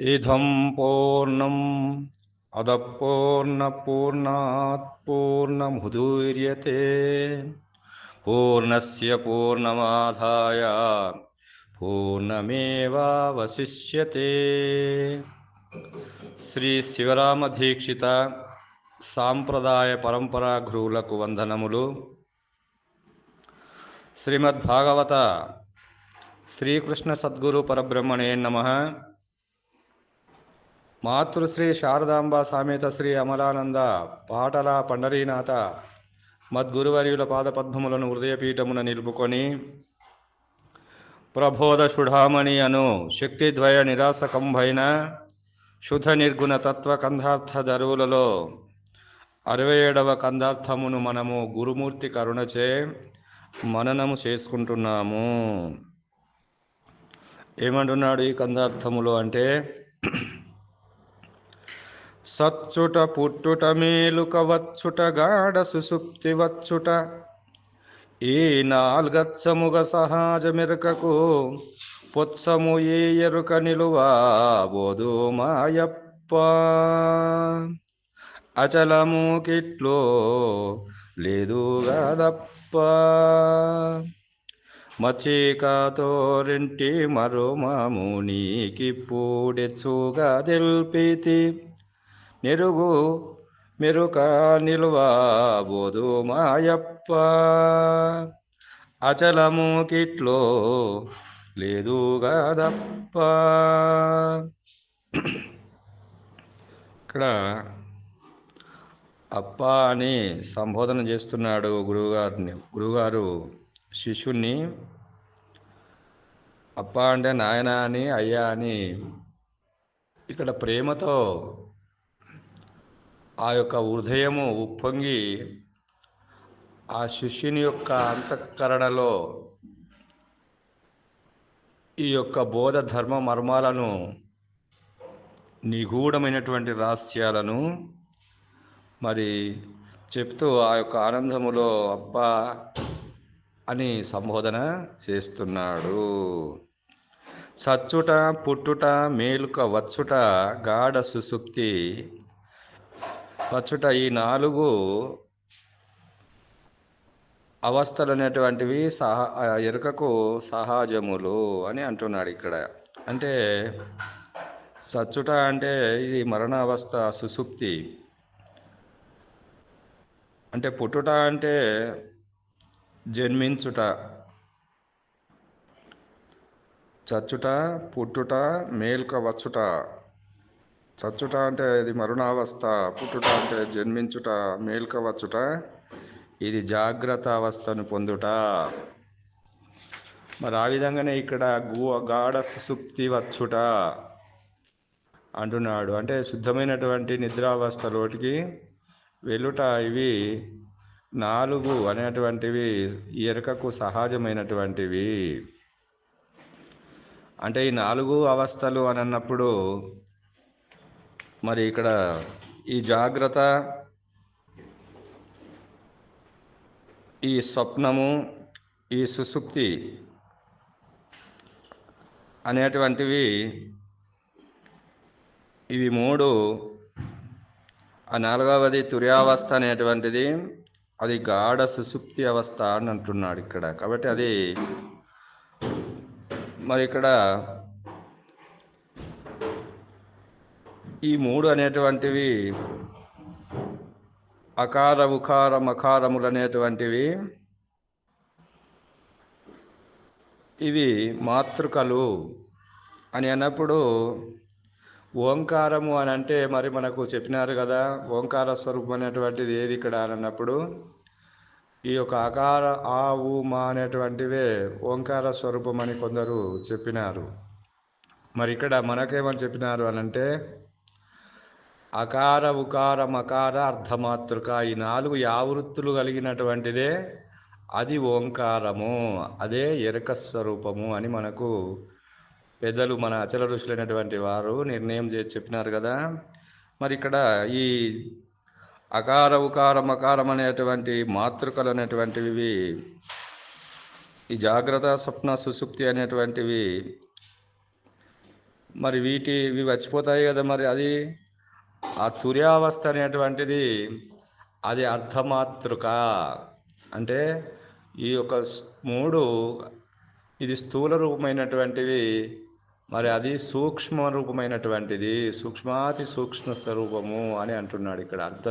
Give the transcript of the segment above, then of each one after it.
ఇదం పూర్ణం అదపూర్ణపూర్ణాత్ పూర్ణముదూర్యతే పూర్ణస్య పూర్ణమాదాయ పూర్ణమేవావశిష్యతే శ్రీ శివరామ దీక్షిత సాంప్రదాయ పరంపరా గురువులకు వందనములు శ్రీమద్భాగవత శ్రీకృష్ణ సద్గురు పరబ్రహ్మణే నమ మాతృశ్రీ శారదాంబ సామేత శ్రీ అమలానంద పాటల పండరీనాథ మద్గురువర్యుల పాదపద్మములను హృదయపీఠమున నిలుపుకొని ప్రబోధ షుఢామణి అను శక్తిద్వయ నిరాసకంభైన శుద్ధ నిర్గుణ తత్వ కందార్థ దరువులలో అరవై ఏడవ కందార్థమును మనము గురుమూర్తి కరుణచే మననము చేసుకుంటున్నాము. ఏమంటున్నాడు ఈ కందార్థములో అంటే సచ్చుట పుట్టుట మేలుక వచ్చుట గాఢ సుసుప్తి వచ్చుట. ఈ నాల్గచ్చముగ సహజ మెరుకకు పొత్సము ఏ ఎరుక నిలువా బోధు మాయప్ప. అచలము కిట్లో లేదు గదప్ప. మచ్చికతోరింటి మరుమము పూడెచ్చుగా తెల్పితి. నెరుగు మెరుక నిలువబోదు మాయప్ప. అచలము కిట్లో లేదు గదప్ప. ఇక్కడ అప్ప అని సంబోధన చేస్తున్నాడు గురువుగారిని. గురువుగారు శిష్యుణ్ణి అప్ప అంటే నాయన అని అయ్యా అని ఇక్కడ ప్రేమతో ఆ యొక్క హృదయము ఉప్పొంగి ఆ శిష్యుని యొక్క అంతఃకరణలో ఈ యొక్క బోధ ధర్మ మర్మాలను నిగూఢమైనటువంటి రహస్యాలను మరి చెప్తూ ఆ యొక్క ఆనందములో అప్ప అని సంబోధన చేస్తున్నాడు. సచ్చుట పుట్టుట మేలుక వచ్చుట గాఢ సుసుప్తి వచ్చుట ఈ నాలుగు అవస్థలు అనేటువంటివి సహా ఎరుకకు సహజములు అని అంటున్నాడు ఇక్కడ. అంటే సచ్చుట అంటే ఇది మరణ అవస్థ సుసుప్తి. అంటే పుట్టుట అంటే జన్మించుట. చచ్చుట పుట్టుట మేల్క వచ్చుట. చచ్చుట అంటే ఇది మరుణావస్థ పుట్టుట అంటే జన్మించుట మేల్కవచ్చుట ఇది జాగ్రత్త అవస్థను పొందుట. మరి ఆ విధంగానే ఇక్కడ గూ గాఢ సుసుప్తి వచ్చుట అంటున్నాడు. అంటే శుద్ధమైనటువంటి నిద్రావస్థలోటికి వెలుట ఇవి నాలుగు అనేటువంటివి ఎరకకు సహజమైనటువంటివి. అంటే ఈ నాలుగు అవస్థలు అని అన్నప్పుడు మరి ఇక్కడ ఈ జాగ్రత్త ఈ స్వప్నము ఈ సుసుప్తి అనేటువంటివి ఇవి మూడు. ఆ నాలుగవది తుర్యావస్థ అనేటువంటిది అది గాఢ సుసుప్తి అవస్థ అని అంటున్నాడు ఇక్కడ. కాబట్టి అది మరి ఇక్కడ ఈ మూడు అనేటువంటివి అకార ఉకార మకారములు అనేటువంటివి ఇవి మాతృకలు అని అన్నప్పుడు ఓంకారము అని అంటే మరి మనకు చెప్పినారు కదా ఓంకార స్వరూపం అనేటువంటిది ఏది ఇక్కడ అని అన్నప్పుడు ఈ యొక్క అకార ఆ ఊ మా అనేటువంటివే ఓంకార స్వరూపం అని కొందరు చెప్పినారు. మరి ఇక్కడ మనకేమని చెప్పినారు అని అంటే అకార ఉకార మకార అర్ధమాతృక ఈ నాలుగు యావృత్తులు కలిగినటువంటిదే అది ఓంకారము. అదే ఎరక స్వరూపము అని మనకు పెద్దలు మన అచల ఋషులైనటువంటి వారు నిర్ణయం చేసి చెప్పినారు కదా. మరి ఇక్కడ ఈ అకార ఉకార మకారం అనేటువంటి మాతృకలు అనేటువంటివి ఈ జాగ్రత్త స్వప్న సుసుప్తి అనేటువంటివి మరి వీటి ఇవి వచ్చిపోతాయి కదా మరి అది? ఆ తుర్యావస్థ అనేటువంటిది అది అర్ధమాతృక. అంటే ఈ యొక్క మూడు ఇది స్థూల రూపమైనటువంటివి మరి అది సూక్ష్మ రూపమైనటువంటిది సూక్ష్మాతి సూక్ష్మ స్వరూపము అని అంటున్నాడు ఇక్కడ. అర్ధ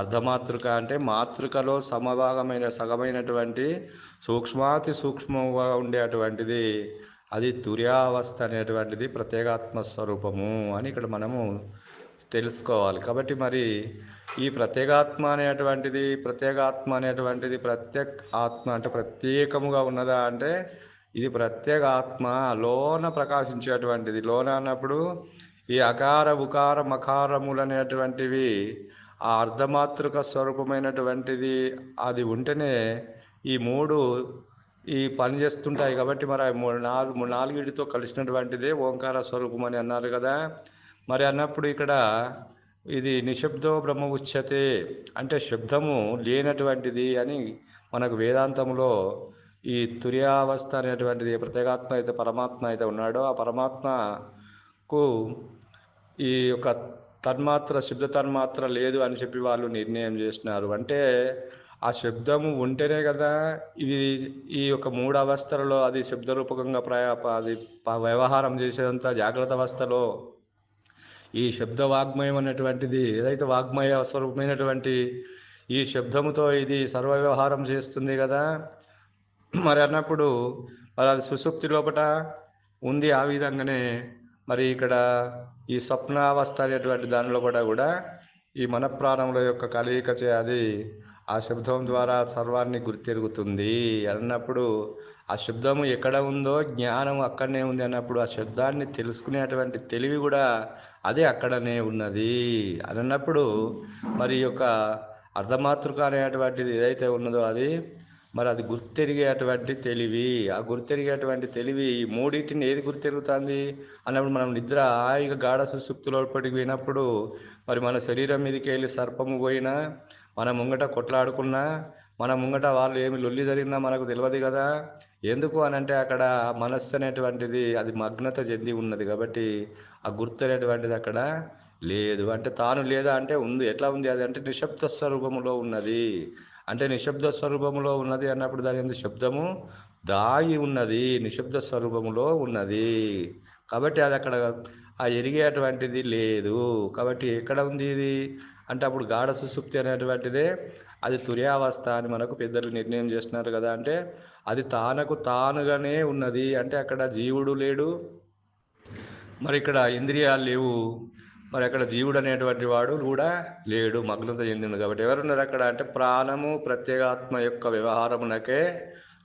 అర్ధమాతృక అంటే మాతృకలో సమభాగమైన సగమైనటువంటి సూక్ష్మాతి సూక్ష్మంగా ఉండేటువంటిది అది తుర్యావస్థ అనేటువంటిది ప్రత్యేగాత్మ స్వరూపము అని ఇక్కడ మనము తెలుసుకోవాలి. కాబట్టి మరి ఈ ప్రత్యేగాత్మ అనేటువంటిది ప్రత్యేగాత్మ అనేటువంటిది ప్రత్యేక ఆత్మ అంటే ప్రత్యేకముగా ఉన్నదా అంటే ఇది ప్రత్యేక ఆత్మ లోన ప్రకాశించేటువంటిది. లోన అన్నప్పుడు ఈ అకార ఉకార మకారములు అనేటువంటివి ఆ అర్ధమాతృక స్వరూపమైనటువంటిది అది ఉంటేనే ఈ మూడు ఈ పని చేస్తుంటాయి. కాబట్టి మరి మూడు నాలుగు నాలుగిటితో కలిసినటువంటిదే ఓంకార స్వరూపం అని అన్నారు కదా. మరి అన్నప్పుడు ఇక్కడ ఇది నిశ్శబ్దో బ్రహ్మ ఉచ్యతే అంటే శబ్దము లేనటువంటిది అని మనకు వేదాంతంలో ఈ తుర్యావస్థ అనేటువంటిది ఏ ప్రత్యేగాత్మ అయితే పరమాత్మ అయితే ఉన్నాడో ఆ పరమాత్మకు ఈ యొక్క తన్మాత్ర శబ్ద తన్మాత్ర లేదు అని చెప్పి వాళ్ళు నిర్ణయం చేసినారు. అంటే ఆ శబ్దము ఉంటేనే కదా ఇది ఈ యొక్క మూడు అవస్థలలో అది శబ్దరూపకంగా ప్రయా అది వ్యవహారం చేసేదంతా జాగ్రత్త అవస్థలో ఈ శబ్ద వాగ్మయం అనేటువంటిది ఏదైతే వాగ్మయ స్వరూపమైనటువంటి ఈ శబ్దముతో ఇది సర్వ వ్యవహారం చేస్తుంది కదా మరి అన్నప్పుడు మరి అది సుసుప్తి లోపట ఉంది ఆ విధంగానే మరి ఇక్కడ ఈ స్వప్నావస్థ అనేటువంటి దానిలో కూడా కూడా ఈ మన ప్రాణముల యొక్క కలయిక చే అది ఆ శబ్దం ద్వారా సర్వాన్ని గుర్తెరుగుతుంది అన్నప్పుడు ఆ శబ్దము ఎక్కడ ఉందో జ్ఞానం అక్కడనే ఉంది అన్నప్పుడు ఆ శబ్దాన్ని తెలుసుకునేటువంటి తెలివి కూడా అదే అక్కడనే ఉన్నది అని అన్నప్పుడు మరి యొక్క అర్ధమాతృక అనేటువంటిది ఏదైతే ఉన్నదో అది మరి అది గుర్తెరిగేటువంటి తెలివి. ఆ గుర్తెరిగేటువంటి తెలివి ఈ మూడింటిని ఏది గుర్తెరుగుతుంది? అన్నప్పుడు మనం నిద్ర హాయిగా గాఢ సుసుప్తిలోపటికి పోయినప్పుడు మరి మన శరీరం మీదకి వెళ్ళి సర్పము పోయినా మన ముంగట కొట్లాడుకున్నా మన ముంగట వాళ్ళు ఏమి లొల్లి జరిగినా మనకు తెలియదు కదా. ఎందుకు అని అంటే అక్కడ మనస్సు అనేటువంటిది అది మగ్నత చెంది ఉన్నది కాబట్టి ఆ గుర్తు అనేటువంటిది అక్కడ లేదు. అంటే తాను లేదా అంటే ఉంది. ఎట్లా ఉంది? అది అంటే నిశ్శబ్ద స్వరూపములో ఉన్నది. అంటే నిశ్శబ్ద స్వరూపములో ఉన్నది అన్నప్పుడు దాని ఎందుకు శబ్దము దాగి ఉన్నది. నిశ్శబ్ద స్వరూపములో ఉన్నది. కాబట్టి అది అక్కడ ఆ ఎరిగేటువంటిది లేదు. కాబట్టి ఎక్కడ ఉంది ఇది? అంటే అప్పుడు గాఢ సుసుప్తి అనేటువంటిదే అది తుర్యావస్థ అని మనకు పెద్దలు నిర్ణయం చేస్తున్నారు కదా. అంటే అది తానకు తానుగానే ఉన్నది. అంటే అక్కడ జీవుడు లేడు మరి ఇక్కడ ఇంద్రియాలు లేవు మరి అక్కడ జీవుడు అనేటువంటి వాడు కూడా లేడు మగ్నత చెందిండు కాబట్టి ఎవరున్నారు అక్కడ? అంటే ప్రాణము ప్రత్యేగాత్మ యొక్క వ్యవహారమునకే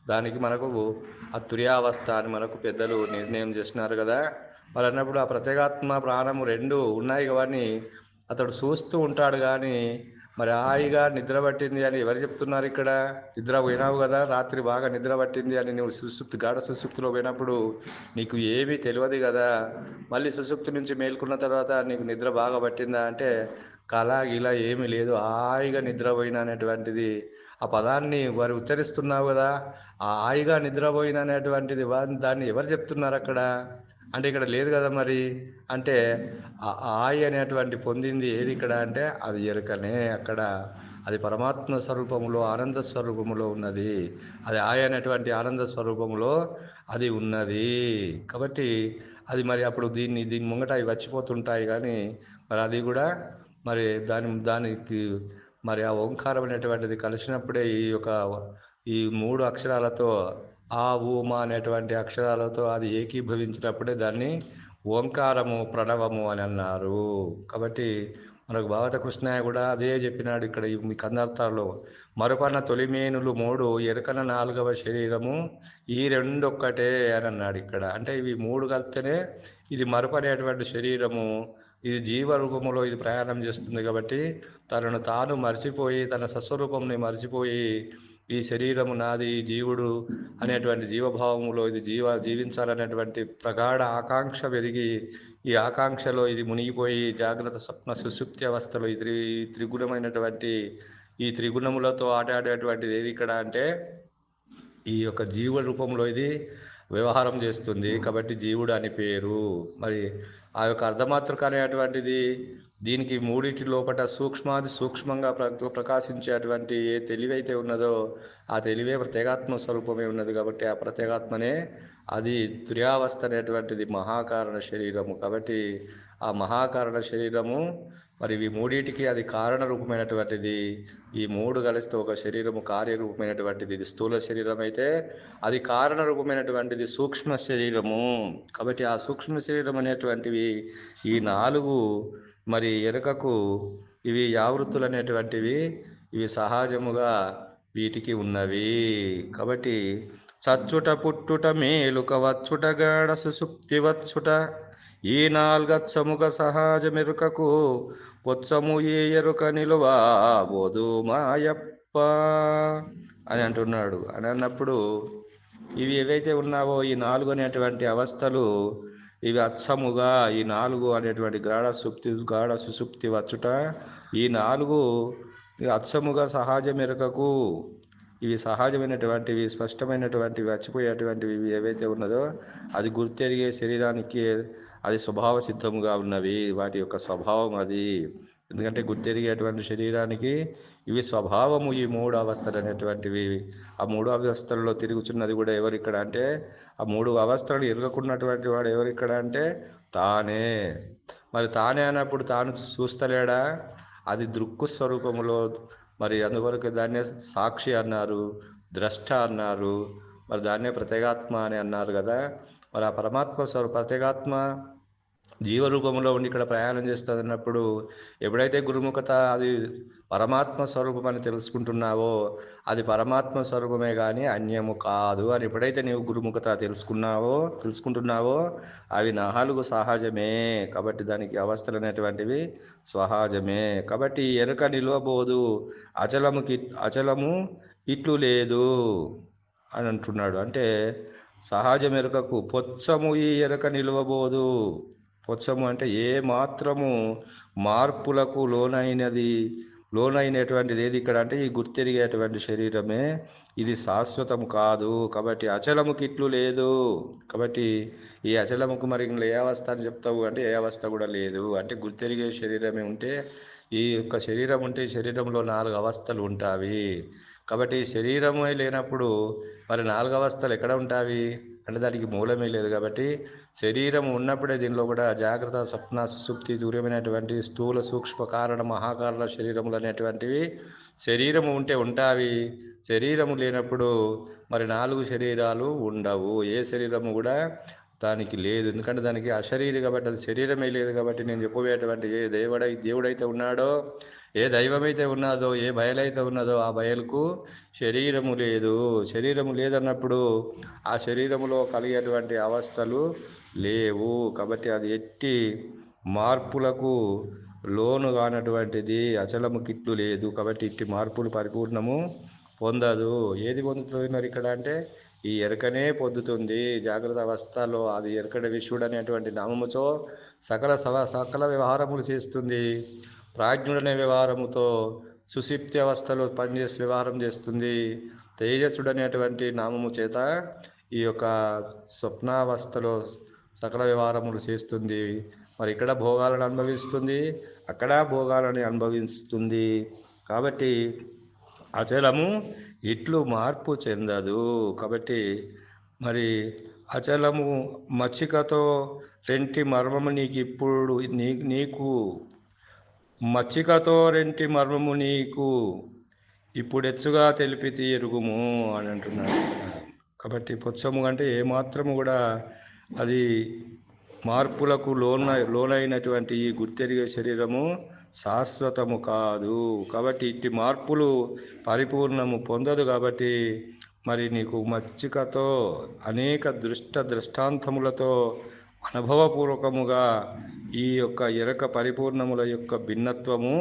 దానికి మనకు ఆ తుర్యావస్థ అని మనకు పెద్దలు నిర్ణయం చేస్తున్నారు కదా. మరి అన్నప్పుడు ఆ ప్రత్యేగాత్మ ప్రాణము రెండు ఉన్నాయి కానీ అతడు చూస్తూ ఉంటాడు కానీ మరి హాయిగా నిద్ర పట్టింది అని ఎవరు చెప్తున్నారు ఇక్కడ? నిద్ర పోయినావు కదా రాత్రి బాగా నిద్ర పట్టింది అని నువ్వు సుసుప్తి గాఢ సుసుప్తిలో పోయినప్పుడు నీకు ఏమీ తెలియదు కదా? మళ్ళీ సుసుప్తి నుంచి మేల్కొన్న తర్వాత నీకు నిద్ర బాగా పట్టిందా? అంటే కళ ఇలా ఏమీ లేదు. హాయిగా నిద్రపోయిన అనేటువంటిది ఆ పదాన్ని వారు ఉచ్చరిస్తున్నావు కదా ఆ హాయిగా నిద్రపోయిన అనేటువంటిది దాన్ని ఎవరు చెప్తున్నారు అక్కడ? అంటే ఇక్కడ లేదు కదా మరి? అంటే ఆ ఆయి అనేటువంటి పొందింది ఏది ఇక్కడ అంటే అది ఎరుకనే అక్కడ. అది పరమాత్మ స్వరూపములో ఆనంద స్వరూపములో ఉన్నది. అది ఆయ అనేటువంటి ఆనంద స్వరూపములో అది ఉన్నది. కాబట్టి అది మరి అప్పుడు దీన్ని దీని ముంగట అవి వచ్చిపోతుంటాయి కానీ మరి అది కూడా మరి దాని దానికి మరి ఆ ఓంకారం అనేటువంటిది కలిసినప్పుడే ఈ యొక్క ఈ మూడు అక్షరాలతో ఆ ఊమ అనేటువంటి అక్షరాలతో అది ఏకీభవించినప్పుడే దాన్ని ఓంకారము ప్రణవము అని అన్నారు. కాబట్టి మనకు భావత కృష్ణయ్య కూడా అదే చెప్పినాడు ఇక్కడ ఈ మీ కందార్థాల్లో మరుపన్న తొలిమేనులు మూడు ఎరకన నాలుగవ శరీరము ఈ రెండొక్కటే అని అన్నాడు ఇక్కడ. అంటే ఇవి మూడు కలిపితేనే ఇది మరపనేటువంటి శరీరము ఇది జీవరూపములో ఇది ప్రయాణం చేస్తుంది కాబట్టి తనను తాను మర్చిపోయి తన సస్వరూపంని మర్చిపోయి ఈ శరీరము నాది ఈ జీవుడు అనేటువంటి జీవభావములో ఇది జీవ జీవించాలనేటువంటి ప్రగాఢ ఆకాంక్ష పెరిగి ఈ ఆకాంక్షలో ఇది మునిగిపోయి జాగ్రత్త స్వప్న సుషుప్తి అవస్థలో ఈ త్రి త్రిగుణమైనటువంటి ఈ త్రిగుణములతో ఆటాడేటువంటిది ఏది ఇక్కడ అంటే ఈ యొక్క జీవ రూపంలో ఇది వ్యవహారం చేస్తుంది. కాబట్టి జీవుడు అని పేరు. మరి ఆ యొక్క అర్ధమాతృక అనేటువంటిది దీనికి మూడింటి లోపల సూక్ష్మాది సూక్ష్మంగా ప్ర ప్రకాశించేటువంటి ఏ తెలివైతే ఉన్నదో ఆ తెలివే ప్రత్యేగాత్మ స్వరూపమే ఉన్నది కాబట్టి ఆ ప్రత్యేగాత్మనే అది తుర్యావస్థ అనేటువంటిది మహాకారణ శరీరము. కాబట్టి ఆ మహాకారణ శరీరము మరి ఇవి మూడింటికి అది కారణ రూపమైనటువంటిది ఈ మూడు కలిస్తే ఒక శరీరము కార్యరూపమైనటువంటిది ఇది స్థూల శరీరం అయితే అది కారణ రూపమైనటువంటిది సూక్ష్మ శరీరము. కాబట్టి ఆ సూక్ష్మ శరీరం అనేటువంటివి ఈ నాలుగు మరి ఎరుకకు ఇవి యావృత్తులు అనేటువంటివి ఇవి సహజముగా వీటికి ఉన్నవి. కాబట్టి చచ్చుట పుట్టుట మేలుక వచ్చుట గాఢ సుసుప్తి వచ్చుట ఈ నాల్గచ్చముగ సహజ మెరుకకు పొచ్చము ఏ ఎరుక నిలువా. బోధు మాయప్ప అని అంటున్నాడు. అని అన్నప్పుడు ఇవి ఏవైతే ఉన్నావో ఈ నాలుగు అనేటువంటి అవస్థలు ఇవి అచ్చముగా ఈ నాలుగు అనేటువంటి గాఢ సుప్తి గాఢ సుసుప్తి వచ్చుట ఈ నాలుగు అచ్చముగా సహజ మెరుకకు ఇవి సహజమైనటువంటివి స్పష్టమైనటువంటివి వచ్చిపోయేటువంటివి ఇవి ఏవైతే ఉన్నదో అది గుర్తెరిగే శరీరానికి అది స్వభావ సిద్ధముగా ఉన్నవి వాటి యొక్క స్వభావం అది. ఎందుకంటే గుర్తెరిగేటువంటి శరీరానికి ఇవి స్వభావము ఈ మూడు అవస్థలు అనేటువంటివి. ఆ మూడు అవస్థల్లో తిరుగుతున్నది కూడా ఎవరిక్కడ అంటే ఆ మూడు అవస్థలు ఎరగకున్నటువంటి వాడు ఎవరిక్కడ అంటే తానే. మరి తానే అన్నప్పుడు తాను చూస్తలేడా? అది దృక్కు స్వరూపములో మరి అందువరకు దాన్నే సాక్షి అన్నారు ద్రష్ట అన్నారు. మరి దాన్నే ప్రత్యేగాత్మ అని అన్నారు కదా. మరి ఆ పరమాత్మ స్వరూ ప్రత్యేగాత్మ జీవరూపంలో ఉండి ఇక్కడ ప్రయాణం చేస్తుంది అన్నప్పుడు ఎప్పుడైతే గురుముఖత అది పరమాత్మ స్వరూపం అని తెలుసుకుంటున్నావో అది పరమాత్మ స్వరూపమే కానీ అన్యము కాదు అని ఎప్పుడైతే నీవు గురుముఖత తెలుసుకున్నావో తెలుసుకుంటున్నావో అవి నాలుగు సహజమే. కాబట్టి దానికి అవస్థలు అనేటువంటివి సహజమే కాబట్టి ఈ ఎరుక నిలవబోదు అచలముకి అచలము ఇట్లు లేదు అని అంటున్నాడు. అంటే సహజ మెరుకకు పొచ్చము ఈ ఎరక నిలవబోదు. పొచ్చము అంటే ఏ మాత్రము మార్పులకు లోనైనది. లోనైనటువంటిది ఏది ఇక్కడ అంటే ఈ గుర్తెరిగేటువంటి శరీరమే. ఇది శాశ్వతం కాదు. కాబట్టి అచలముకి ఇట్లు లేదు. కాబట్టి ఈ అచలముకు మరి ఏ అవస్థ అని చెప్తావు అంటే ఏ అవస్థ కూడా లేదు. అంటే గుర్తిరిగే శరీరమే ఉంటే ఈ యొక్క శరీరం ఉంటే ఈ శరీరంలో నాలుగు అవస్థలు ఉంటాయి కాబట్టి శరీరమే లేనప్పుడు మరి నాలుగు అవస్థలు ఎక్కడ ఉంటాయి అంటే దానికి మూలమే లేదు కాబట్టి శరీరం ఉన్నప్పుడే దీనిలో కూడా జాగ్రత్త స్వప్న సుసుప్తి దూరమైనటువంటి స్థూల సూక్ష్మ కారణ మహాకారణ శరీరములు అనేటువంటివి శరీరము ఉంటే ఉంటావి. శరీరము లేనప్పుడు మరి నాలుగు శరీరాలు ఉండవు. ఏ శరీరము కూడా దానికి లేదు. ఎందుకంటే దానికి అశరీరి కాబట్టి అది శరీరమే లేదు కాబట్టి నేను చెప్పబోయేటువంటి ఏ దేవుడై దేవుడైతే ఉన్నాడో ఏ దైవమైతే ఉన్నదో ఏ బయలైతే ఉన్నదో ఆ బయలుకు శరీరము లేదు. శరీరము లేదన్నప్పుడు ఆ శరీరములో కలిగేటువంటి అవస్థలు లేవు. కాబట్టి అది ఎట్టి మార్పులకు లోను కానటువంటిది అచలము కిట్లు లేదు. కాబట్టి ఇట్టి మార్పులు పరిపూర్ణము పొందదు. ఏది పొందుతుంది మరి ఇక్కడ అంటే ఈ ఎరకనే పొద్దుతుంది. జాగ్రత్త అవస్థలో అది ఎరకడ విశ్వడు అనేటువంటి నామముతో సకల సవ సకల వ్యవహారములు చేస్తుంది. ప్రాజ్ఞుడనే వ్యవహారముతో సుసిప్తి అవస్థలో పనిచేసి వ్యవహారం చేస్తుంది. తేజస్సుడు అనేటువంటి నామము చేత ఈ యొక్క స్వప్నావస్థలో సకల వ్యవహారములు చేస్తుంది. మరి ఇక్కడ భోగాలను అనుభవిస్తుంది. అక్కడ భోగాలని అనుభవిస్తుంది. కాబట్టి అచలము ఇట్లు మార్పు చెందదు. కాబట్టి మరి అచలము మచ్చికతో రెంటి మర్మము నీకు ఇప్పుడు నీ నీకు. మచ్చికతో రెంటి మర్మము నీకు. ఇప్పుడెచ్చుగా తెలిపితే తీరుగుము అని అంటున్నాడు కాబట్టి పుచ్చము అంటే ఏమాత్రము కూడా అది మార్పులకు లోన లోనైనటువంటి ఈ గుర్తెరిగే శరీరము శాశ్వతము కాదు. కాబట్టి ఇట్టి మార్పులు పరిపూర్ణము పొందదు కాబట్టి మరి నీకు మచ్చికతో అనేక దృష్ట దృష్టాంతములతో అనుభవపూర్వకముగా ఈ యొక్క ఎరక పరిపూర్ణముల యొక్క భిన్నత్వము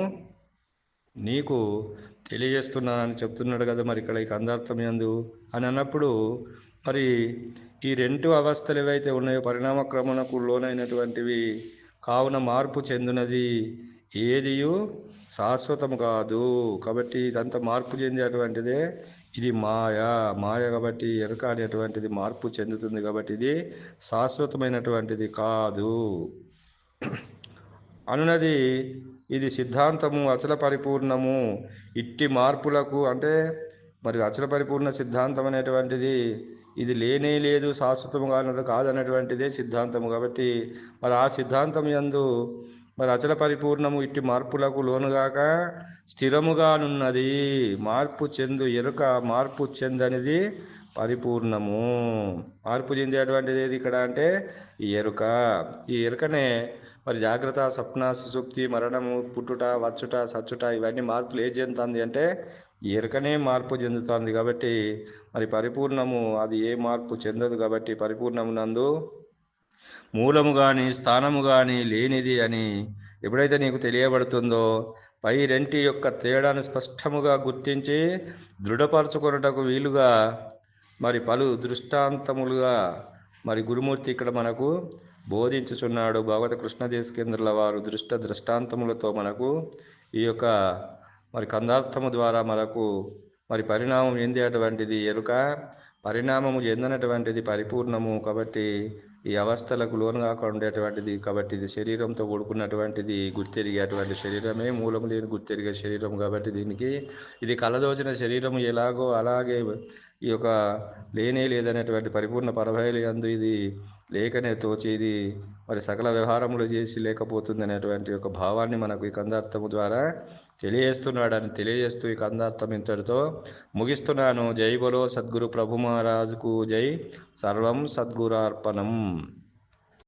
నీకు తెలియజేస్తున్నానని చెప్తున్నాడు కదా మరి ఇక్కడ ఇక అందార్థం ఎందు అని అన్నప్పుడు మరి ఈ రెండు అవస్థలు ఏవైతే ఉన్నాయో పరిణామక్రమణకు లోనైనటువంటివి కావున మార్పు చెందినది ఏదియు శాశ్వతం కాదు. కాబట్టి ఇదంతా మార్పు చెందేటువంటిదే. ఇది మాయ. మాయ కాబట్టి ఎరుక అనేటువంటిది మార్పు చెందుతుంది కాబట్టి ఇది శాశ్వతమైనటువంటిది కాదు. అనునది ఇది సిద్ధాంతము అచల పరిపూర్ణము. ఇట్టి మార్పులకు అంటే మరి అచల పరిపూర్ణ సిద్ధాంతం అనేటువంటిది ఇది లేనే లేదు శాశ్వతము కానది కాదనేటువంటిదే సిద్ధాంతము కాబట్టి మరి ఆ సిద్ధాంతం యందు మరి అచల పరిపూర్ణము ఇట్టి మార్పులకు లోనుగాక స్థిరముగానున్నది. మార్పు చెందు ఎరుక మార్పు చెందనిది పరిపూర్ణము. మార్పు చెందేటువంటిది ఏది ఇక్కడ అంటే ఈ ఎరుక. ఈ ఎరుకనే మరి జాగ్రత్త స్వప్న సుసుప్తి మరణము పుట్టుట వచ్చుట సచ్చుట ఇవన్నీ మార్పులు ఏ చెందుతుంది అంటే ఈ ఎరుకనే మార్పు చెందుతుంది కాబట్టి మరి పరిపూర్ణము అది ఏ మార్పు చెందదు కాబట్టి పరిపూర్ణము నందు మూలము కానీ స్థానము కానీ లేనిది అని ఎప్పుడైతే నీకు తెలియబడుతుందో పై రెంటి యొక్క తేడాను స్పష్టముగా గుర్తించి దృఢపరచుకొనుటకు వీలుగా మరి పలు దృష్టాంతములుగా మరి గురుమూర్తి ఇక్కడ మనకు బోధించుచున్నాడు. భగవత కృష్ణదేశకేంద్రుల వారు దృష్ట దృష్టాంతములతో మనకు ఈ యొక్క మరి కందార్థము ద్వారా మనకు మరి పరిణామం చెందేటువంటిది ఎరుక పరిణామము చెందినటువంటిది పరిపూర్ణము కాబట్టి ఈ అవస్థలకు లోను కాకుండా ఉండేటువంటిది కాబట్టి ఇది శరీరంతో కూడుకున్నటువంటిది గుర్తెరిగేటువంటి శరీరమే మూలం లేని గుర్తెరిగే శరీరం కాబట్టి దీనికి ఇది కలదోచిన శరీరం ఎలాగో అలాగే ఈ యొక్క లేనే లేదనేటువంటి పరిపూర్ణ పరభయలు అందు ఇది లేకనే తోచేది ఇది మరి సకల వ్యవహారములు చేసి లేకపోతుంది అనేటువంటి ఒక భావాన్ని మనకు ఈ కందార్థము ద్వారా తెలియజేస్తున్నాడని తెలియజేస్తూ ఈ కందార్థం ఇంతటితో ముగిస్తున్నాను. జై బలో సద్గురు ప్రభు మహారాజుకు జై. సర్వం సద్గురార్పణం.